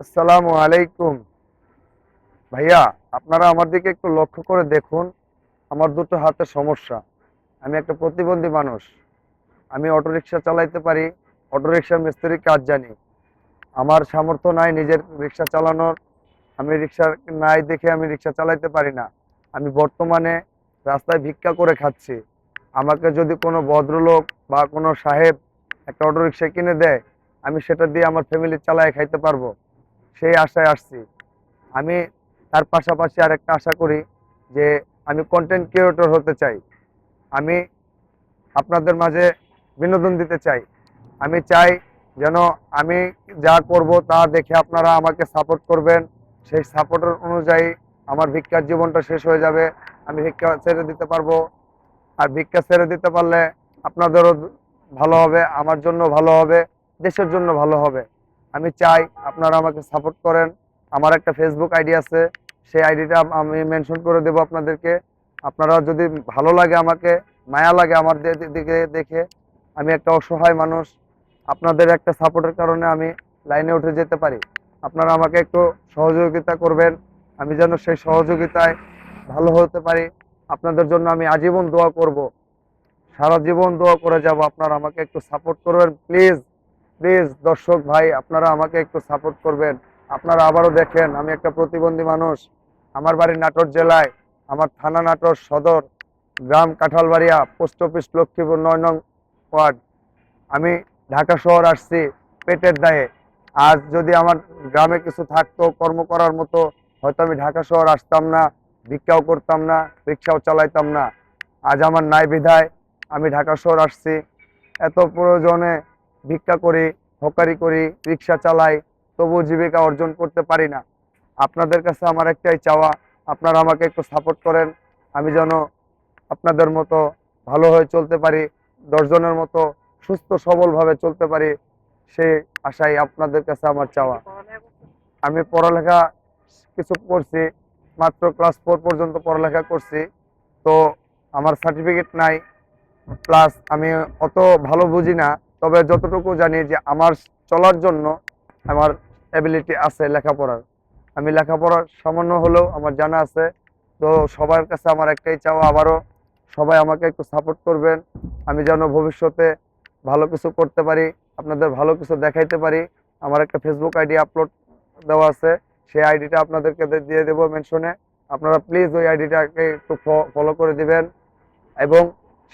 আসসালামু আলাইকুম। ভাইয়া, আপনারা আমার দিকে একটু লক্ষ্য করে দেখুন। আমার দুটো হাতে সমস্যা। আমি একটা প্রতিবন্ধী মানুষ। আমি অটোরিকশা চালাইতে পারি অটোরিকশা মিস্ত্রির কাজ জানি। আমার সামর্থ্য নাই নিজের রিক্সা চালানোর। আমি রিক্সা নাই দেখে আমি রিক্সা চালাইতে পারি না। আমি বর্তমানে রাস্তায় ভিক্ষা করে খাচ্ছি। আমাকে যদি কোনো ভদ্রলোক বা কোনো সাহেব একটা অটোরিকশা কিনে দেয়, আমি সেটা দিয়ে আমার ফ্যামিলি চালায় খাইতে পারব। সেই আশায় আসছি। আমি তার পাশাপাশি আরেকটা আশা করি যে আমি কন্টেন্ট ক্রিয়েটর হতে চাই। আমি আপনাদের মাঝে বিনোদন দিতে চাই। আমি চাই যেন আমি যা করব তা দেখে আপনারা আমাকে সাপোর্ট করবেন। সেই সাপোর্টের অনুযায়ী আমার ভিক্ষার জীবনটা শেষ হয়ে যাবে। আমি ভিক্ষা ছেড়ে দিতে পারব। আর ভিক্ষা ছেড়ে দিতে পারলে আপনাদেরও ভালো হবে, আমার জন্য ভালো হবে, দেশের জন্য ভালো হবে। আমি চাই আপনারা আমাকে সাপোর্ট করেন। আমার একটা ফেসবুক আইডি আছে, সেই আইডিটা আমি মেনশন করে দেব আপনাদেরকে। আপনারা যদি ভালো লাগে আমাকে, মায়া লাগে আমার দিকে দেখে, আমি একটা অসহায় মানুষ। আপনাদের একটা সাপোর্টের কারণে আমি লাইনে উঠে যেতে পারি। আপনারা আমাকে একটু সহযোগিতা করবেন, আমি যেন সেই সহযোগিতায় ভালো হতে পারি। আপনাদের জন্য আমি আজীবন দোয়া করব। সারা জীবন দোয়া করে যাব, আপনারা আমাকে একটু সাপোর্ট করবেন প্লিজ প্লিজ দর্শক ভাই, আপনারা আমাকে একটু সাপোর্ট করবেন। আপনারা আবারও দেখেন, আমি একটা প্রতিবন্ধী মানুষ। আমার বাড়ি নাটোর জেলায়, আমার থানা নাটোর সদর, গ্রাম কাঁঠালবাড়িয়া, পোস্ট অফিস লক্ষ্মীপুর নয় নং ওয়ার্ড। আমি ঢাকা শহর আসছি পেটের দায়ে। আজ যদি আমার গ্রামে কিছু থাকতো, কর্ম করার মতো, হয়তো আমি ঢাকা শহর আসতাম না, ভিক্ষাও করতাম না, রিক্সাও চালাইতাম না। আজ আমার নাই বিধায় আমি ঢাকা শহর আসছি। এত প্রয়োজনে ভিক্ষা করি, হকারি করি, রিক্সা চালাই, তবুও জীবিকা অর্জন করতে পারি না। আপনাদের কাছে আমার একটাই চাওয়া, আপনারা আমাকে একটু সাপোর্ট করেন, আমি যেন আপনাদের মতো ভালো হয়ে চলতে পারি, দশজনের মতো সুস্থ, সবলভাবে চলতে পারি, সে আশাই আপনাদের কাছে আমার চাওয়া। আমি পড়ালেখা কিছু করছি, মাত্র ক্লাস ফোর পর্যন্ত পড়ালেখা করছি, তো আমার সার্টিফিকেট নাই প্লাস আমি অত ভালো বুঝি না তবে যতটুকু জানি যে আমার চলার জন্য আমার অ্যাবিলিটি আছে লেখাপড়ার। আমি লেখাপড়ার সামান্য হলেও আমার জানা আছে। তো সবার কাছে আমার একটাই চাওয়া আবারও সবাই আমাকে একটু সাপোর্ট করবেন। আমি যেন ভবিষ্যতে ভালো কিছু করতে পারি, আপনাদের ভালো কিছু দেখাইতে পারি। আমার একটা ফেসবুক আইডি আপলোড দেওয়া আছে। সেই আইডিটা আপনাদেরকে দিয়ে দেবো মেনশনে আপনারা প্লিজ ওই আইডিটাকে একটু ফলো করে দিবেন এবং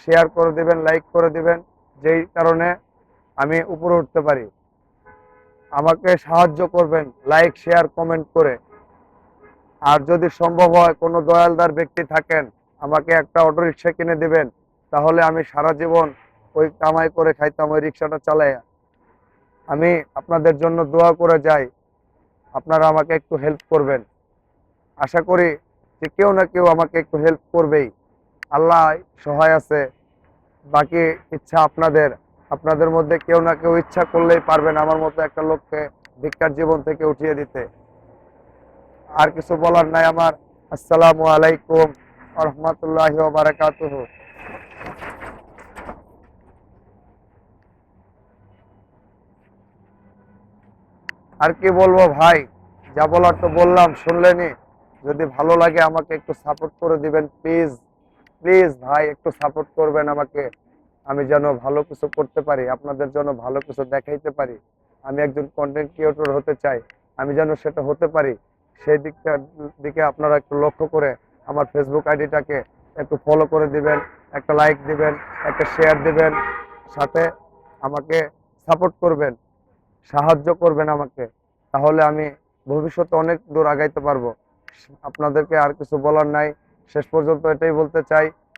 শেয়ার করে দিবেন লাইক করে দিবেন। যেই কারণে আমি উপরে উঠতে পারি। আমাকে সাহায্য করবেন লাইক শেয়ার কমেন্ট করে। আর যদি সম্ভব হয় কোনো দয়ালদার ব্যক্তি থাকেন, আমাকে একটা অটো রিক্সা কিনে দিবেন, তাহলে আমি সারা জীবন ওই কামাই করে খাইতাম, ওই রিক্সাটা চালাই আমি আপনাদের জন্য দোয়া করে যাই, আপনারা আমাকে একটু হেল্প করবেন। আশা করি যে কেউ না কেউ আমাকে একটু হেল্প করবেই। আল্লাহ সহায় আছে, বাকি ইচ্ছা আপনাদের। আপনাদের মধ্যে কেউ না কেউ ইচ্ছা করলেই পারবেন আমার মতো একটা লোককে ভিক্ষার জীবন থেকে উঠিয়ে দিতে। আর কিছু বলার নাই আমার। আসসালামু আলাইকুম রহমতুল্লাহ বারাকাতুহু আর কি বলব ভাই, যা বলার তো বললাম শুনলেনি যদি ভালো লাগে আমাকে একটু সাপোর্ট করে দিবেন প্লিজ প্লিজ ভাই, একটু সাপোর্ট করবেন আমাকে। আমি যেন ভালো কিছু করতে পারি, আপনাদের জন্য ভালো কিছু দেখাইতে পারি, আমি একজন কন্টেন্ট ক্রিয়েটর হতে চাই, আমি যেন সেটা হতে পারি, সেই দিকটা, দিকে আপনারা একটু লক্ষ্য করে আমার ফেসবুক আইডিটাকে একটু ফলো করে দিবেন, একটা লাইক দিবেন, একটা শেয়ার দিবেন, সাথে আমাকে সাপোর্ট করবেন, সাহায্য করবেন আমাকে, তাহলে আমি ভবিষ্যতে অনেক দূর আগাইতে পারব। আপনাদেরকে আর কিছু বলার নাই, শেষ পর্যন্ত এটাই বলতে চাই।